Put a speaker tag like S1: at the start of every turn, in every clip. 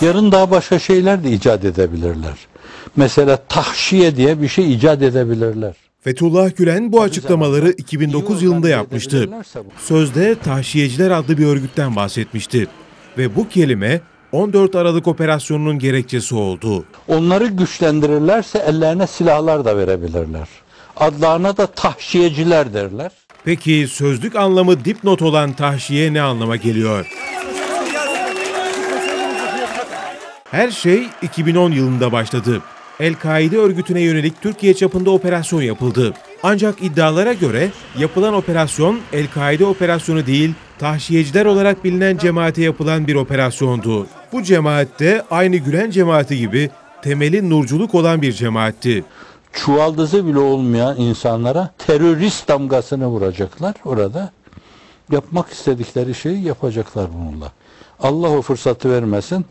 S1: Yarın daha başka şeyler de icat edebilirler. Mesela tahşiye diye bir şey icat edebilirler.
S2: Fethullah Gülen bu açıklamaları 2009 yılında yapmıştı. Sözde Tahşiyeciler adlı bir örgütten bahsetmişti. Ve bu kelime 14 Aralık operasyonunun gerekçesi oldu.
S1: Onları güçlendirirlerse ellerine silahlar da verebilirler. Adlarına da tahşiyeciler derler.
S2: Peki sözlük anlamı dipnot olan tahşiye ne anlama geliyor? Her şey 2010 yılında başladı. El-Kaide örgütüne yönelik Türkiye çapında operasyon yapıldı. Ancak iddialara göre yapılan operasyon El-Kaide operasyonu değil, tahşiyeciler olarak bilinen cemaate yapılan bir operasyondu. Bu cemaatte aynı Gülen cemaati gibi temeli nurculuk olan bir cemaatti.
S1: Çuvaldızı bile olmayan insanlara terörist damgasını vuracaklar orada. Yapmak istedikleri şeyi yapacaklar bununla. Allah o fırsatı vermesin.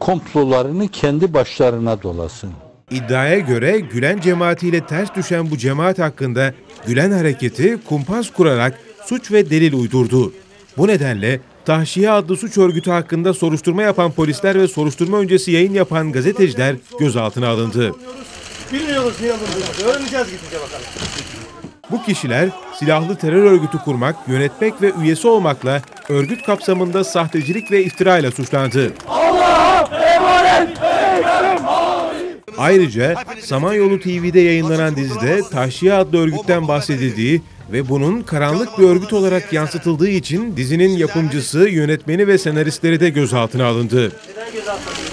S1: Komplolarını kendi başlarına dolasın.
S2: İddiaya göre Gülen cemaatiyle ters düşen bu cemaat hakkında Gülen hareketi kumpas kurarak suç ve delil uydurdu. Bu nedenle Tahşiye adlı suç örgütü hakkında soruşturma yapan polisler ve soruşturma öncesi yayın yapan gazeteciler gözaltına alındı.
S3: Bilmiyoruz niye alındığını. Öğreneceğiz gidince bakalım.
S2: Bu kişiler silahlı terör örgütü kurmak, yönetmek ve üyesi olmakla örgüt kapsamında sahtecilik ve iftirayla suçlandı. Ayrıca Samanyolu TV'de yayınlanan dizide Tahşiye adlı örgütten bahsedildiği ve bunun karanlık bir örgüt olarak yansıtıldığı için dizinin yapımcısı, yönetmeni ve senaristleri de gözaltına alındı.
S4: Neden gözaltına yapıyor.